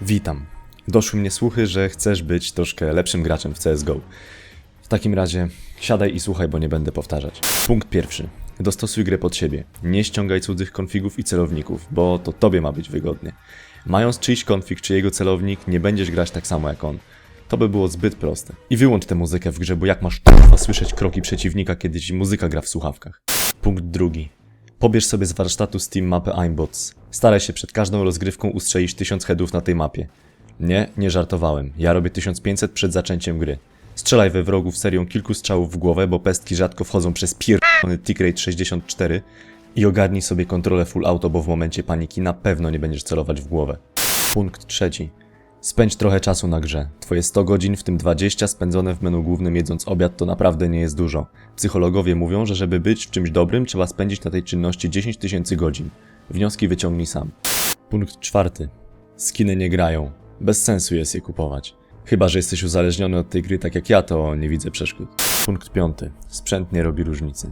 Witam. Doszły mnie słuchy, że chcesz być troszkę lepszym graczem w CSGO. W takim razie siadaj i słuchaj, bo nie będę powtarzać. Punkt pierwszy. Dostosuj grę pod siebie. Nie ściągaj cudzych konfigów i celowników, bo to tobie ma być wygodnie. Mając czyjś konfig czy jego celownik, nie będziesz grać tak samo jak on. To by było zbyt proste. I wyłącz tę muzykę w grze, bo jak masz k***a słyszeć kroki przeciwnika, kiedy ci muzyka gra w słuchawkach. Punkt drugi. Pobierz sobie z warsztatu Steam mapę Aimbots. Staraj się przed każdą rozgrywką ustrzelić 1000 headów na tej mapie. Nie, nie żartowałem. Ja robię 1500 przed zaczęciem gry. Strzelaj we wrogów serią kilku strzałów w głowę, bo pestki rzadko wchodzą przez pierdolony tick rate 64 i ogarnij sobie kontrolę full auto, bo w momencie paniki na pewno nie będziesz celować w głowę. Punkt trzeci. Spędź trochę czasu na grze. Twoje 100 godzin, w tym 20 spędzone w menu głównym jedząc obiad, to naprawdę nie jest dużo. Psychologowie mówią, że żeby być w czymś dobrym, trzeba spędzić na tej czynności 10 tysięcy godzin. Wnioski wyciągnij sam. Punkt czwarty. Skiny nie grają. Bez sensu jest je kupować. Chyba, że jesteś uzależniony od tej gry tak jak ja, to nie widzę przeszkód. Punkt piąty. Sprzęt nie robi różnicy.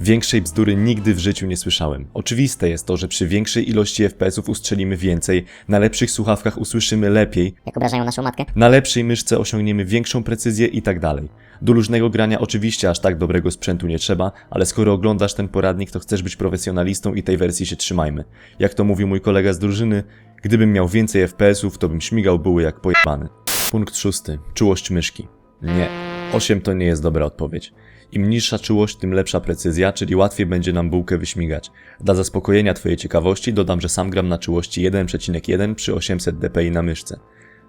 Większej bzdury nigdy w życiu nie słyszałem. Oczywiste jest to, że przy większej ilości FPS-ów ustrzelimy więcej, na lepszych słuchawkach usłyszymy lepiej, jak obrażają naszą matkę. na lepszej myszce osiągniemy większą precyzję i tak dalej. Do luźnego grania oczywiście aż tak dobrego sprzętu nie trzeba, ale skoro oglądasz ten poradnik, to chcesz być profesjonalistą i tej wersji się trzymajmy. Jak to mówił mój kolega z drużyny, gdybym miał więcej FPS-ów, to bym śmigał były jak pojebany. Punkt szósty. Czułość myszki. Nie. 8 to nie jest dobra odpowiedź. Im niższa czułość, tym lepsza precyzja, czyli łatwiej będzie nam bułkę wyśmigać. Dla zaspokojenia Twojej ciekawości dodam, że sam gram na czułości 1,1 przy 800 dpi na myszce.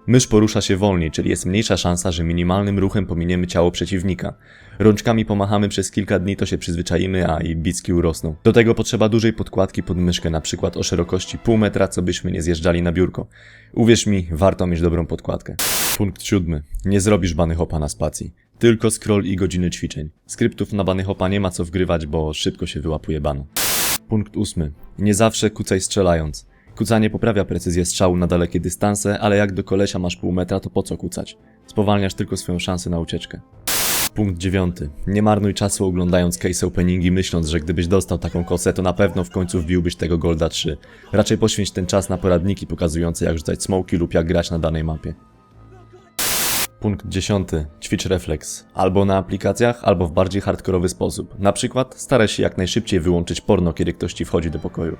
Mysz porusza się wolniej, czyli jest mniejsza szansa, że minimalnym ruchem pominiemy ciało przeciwnika. Rączkami pomachamy przez kilka dni, to się przyzwyczaimy, a i bicki urosną. Do tego potrzeba dużej podkładki pod myszkę, na przykład o szerokości pół metra, co byśmy nie zjeżdżali na biurko. Uwierz mi, warto mieć dobrą podkładkę. Punkt siódmy. Nie zrobisz bany hopa na spacji. Tylko scroll i godziny ćwiczeń. Skryptów na bany hopa nie ma co wgrywać, bo szybko się wyłapuje banu. Punkt ósmy. Nie zawsze kucaj strzelając. Kucanie poprawia precyzję strzału na dalekie dystanse, ale jak do kolesia masz pół metra, to po co kucać? Spowalniasz tylko swoją szansę na ucieczkę. Punkt dziewiąty. Nie marnuj czasu oglądając case openingi, myśląc, że gdybyś dostał taką kosę, to na pewno w końcu wbiłbyś tego Golda 3. Raczej poświęć ten czas na poradniki pokazujące jak rzucać smoki lub jak grać na danej mapie. Punkt dziesiąty. Ćwicz refleks. Albo na aplikacjach, albo w bardziej hardkorowy sposób. Na przykład staraj się jak najszybciej wyłączyć porno, kiedy ktoś ci wchodzi do pokoju.